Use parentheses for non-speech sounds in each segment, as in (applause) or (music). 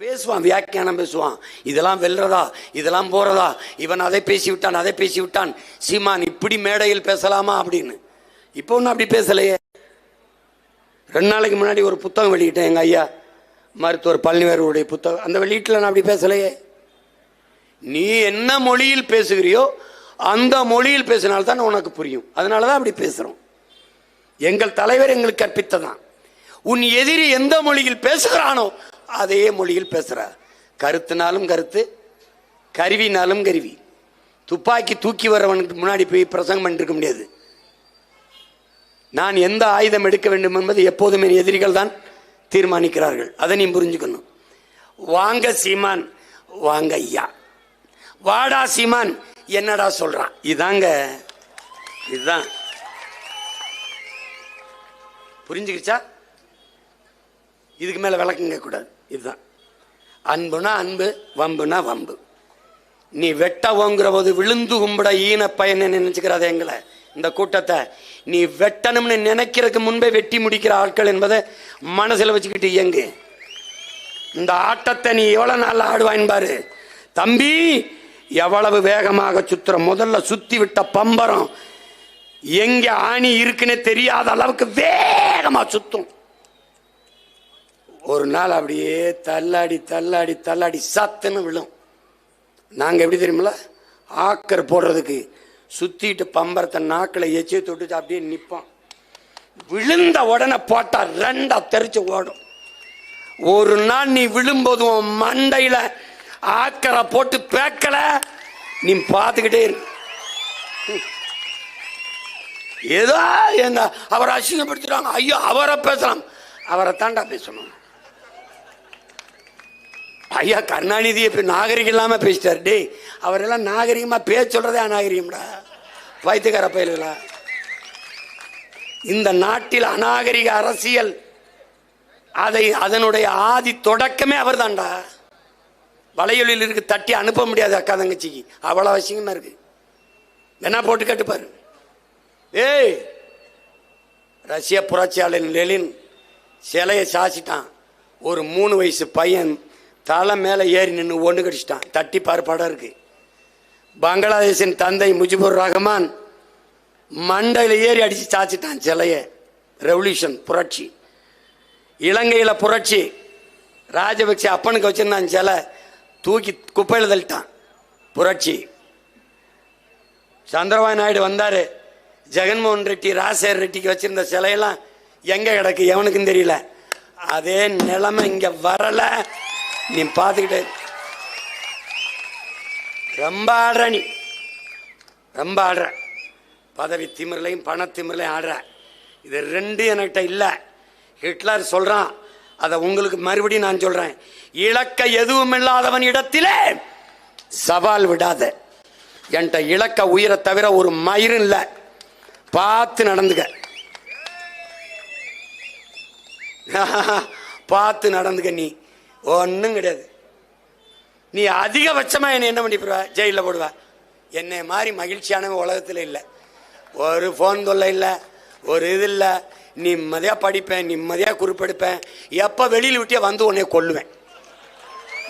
பேசுவான் வியாக்கியானம் பேசுவான். இதெல்லாம் வெல்றதா? இதெல்லாம் போறதா? இவன் அதை பேசி விட்டான் அதை பேசி விட்டான் சீமான் இப்படி மேடையில் பேசலாமா அப்படின்னு. இப்போ ஒன்றும் அப்படி பேசலையே. ரெண்டு நாளைக்கு முன்னாடி ஒரு புத்தகம் வெளியிட்டேன் எங்கள் ஐயா. மருத்துவர் பழனிவேருடைய புத்தகம். அந்த வெளியீட்டில் நான் அப்படி பேசலையே. நீ என்ன மொழியில் பேசுகிறியோ அந்த மொழியில் பேசினால்தான் உனக்கு புரியும். அதனால தான் அப்படி பேசுகிறோம் எங்கள் தலைவர் எங்களுக்கு கற்பித்ததான். உன் எதிரி எந்த மொழியில் பேசுகிறானோ அதே மொழியில் பேசுகிறார் கருத்துனாலும் கருத்து கருவினாலும் கருவி. துப்பாக்கி தூக்கி வரவனுக்கு முன்னாடி போய் பிரசங்கம் பண்ணிருக்க முடியாது. நான் எந்த ஆயுதம் எடுக்க வேண்டும் என்பது எப்போதும் என் எதிரிகள் தான் தீர்மானிக்கிறார்கள். அதை நீ புரிஞ்சுக்கணும். வாங்க சீமான் வாங்க ஐயா. வாடா சீமான் என்னடா சொல்றான்? இதாங்க இதுதான் புரிஞ்சுக்கிச்சா? இதுக்கு மேல விளக்குங்க கூடாது. இதுதான். அன்புனா அன்பு வம்புனா வம்பு. நீ வெட்டவோங்கிற போது விழுந்து கும்பிட ஈன பயனை நினைச்சுக்கிறாத எங்களை? இந்த கூட்டத்தை. நீ வெட்டணும்னு நினைக்கிறதுக்கு முன்பே வெட்டி முடிக்கிற ஆட்கள் என்பதை மனசில் வச்சுக்கிட்டு இயங்கு. இந்த ஆட்டத்தை நீ எவ்வளோ நாள் ஆடுவாயின் பாரு தம்பி எவ்வளவு வேகமாக சுத்துற? முதல்ல சுத்தி விட்ட பம்பரம் எங்க ஆணி இருக்குன்னு தெரியாத அளவுக்கு வேகமா சுத்தும். ஒரு நாள் அப்படியே தள்ளாடி தள்ளாடி தள்ளாடி சத்துன்னு விழும். நாங்கள் எப்படி தெரியுமில ஆக்கர் போடுறதுக்கு சுற்றிட்டு பம்பரத்தை நாக்கில் எச்சியை தொட்டுட்டு அப்படியே நிற்போம் விழுந்த உடனே போட்டால் ரெண்டா தெரிச்சு ஓடும். ஒரு நாள் நீ விழும்போது உன் மண்டையில் ஆக்கரை போட்டு பேக்கல நீ பார்த்துக்கிட்டே இரு. ம். ஏதோ எங்க அவரை அசிங்கப்படுத்திட்டாங்க ஐயோ அவரை பேசலாம். அவரை தாண்டா பேசணும். ஐயா கருணாநிதியை இப்போ நாகரிகம் இல்லாமல் பேசிட்டார். டேய் அவரெல்லாம் நாகரிகமாக பேச சொல்கிறதே அநாகரிகம்டா. பைத்தியக்கார பயல்களா. இந்த நாட்டில் அநாகரிக அரசியல் அதை அதனுடைய ஆதி தொடக்கமே அவர் தான்டா வலையொலியில் இருக்கு தட்டி அனுப்ப முடியாது அக்கா தங்கச்சிக்கு. அவ்வளோ அவசியமாக இருக்கு. என்ன போட்டு கேட்டுப்பாரு ஏய் ரஷ்ய புரட்சியாளர் லெலின் சிலையை சாச்சிட்டான். ஒரு மூணு வயசு பையன் தலை மேலே ஏறி நின்று ஒன்று கடிச்சிட்டான். தட்டி பார்ப்பாடாக இருக்குது இருக்கு. பங்களாதேஷின் தந்தை முஜிபுர் ரஹ்மான் மண்டையில் ஏறி அடித்து சாச்சிட்டான் சிலையை. ரெவல்யூஷன் புரட்சி. இலங்கையில் புரட்சி. ராஜபக்சே அப்பனுக்கு வச்சுருந்தான் சிலை. தூக்கி குப்பையில் தள்ளிட்டான். புரட்சி. சந்திரபாபு நாயுடு வந்தார். ஜெகன்மோகன் ரெட்டி ராஜசேகர் ரெட்டிக்கு வச்சுருந்த சிலையெல்லாம் எங்கே கிடக்கு? எவனுக்கும் தெரியல. அதே நிலைமை இங்கே வரல. நீ பார்த்துக்கிட்டே ரொம்ப ஆடுற நீ. ரொம்ப ஆடுற. பதவி திமிரலையும் பணத்திமிரலையும் ஆடுற. இது ரெண்டு என்கிட்ட இல்லை. ஹிட்லர் சொல்கிறான் அதை உங்களுக்கு மறுபடியும் நான் சொல்கிறேன் இலக்க எதுவும் இல்லாதவன் இடத்திலே சவால் விடாத. என்கிட்ட இலக்க உயிரை தவிர ஒரு மயிரும் இல்லை. பார்த்து நடந்துக்க. (laughs) பார்த்து நடந்துக்க நீ. ஒன்றும் கிடையாது. நீ அதிகபட்சமாக என்னை என்ன பண்ணிப்பிடுவ? ஜெயிலில் போடுவ. என்னை மாதிரி மகிழ்ச்சியானவன் உலகத்தில் இல்லை. ஒரு ஃபோன் தொல்லை இல்லை. ஒரு இது இல்லை. நிம்மதியாக படிப்பேன் நிம்மதியாக குறிப்பெடுப்பேன். எப்போ வெளியில் விட்டே வந்து உன்னை கொல்லுவேன்.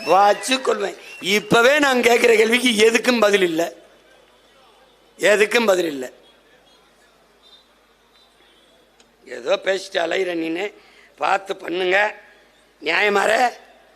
வச்சு கொள்வேன் இப்போவே நான் கேட்குற கேள்விக்கு எதுக்கும் பதில் இல்லை. எதுக்கும் பதில் இல்லை. ஏதோ பேசிட்டு அலையிற நீனு. பார்த்து பண்ணுங்க. நியாயமாற.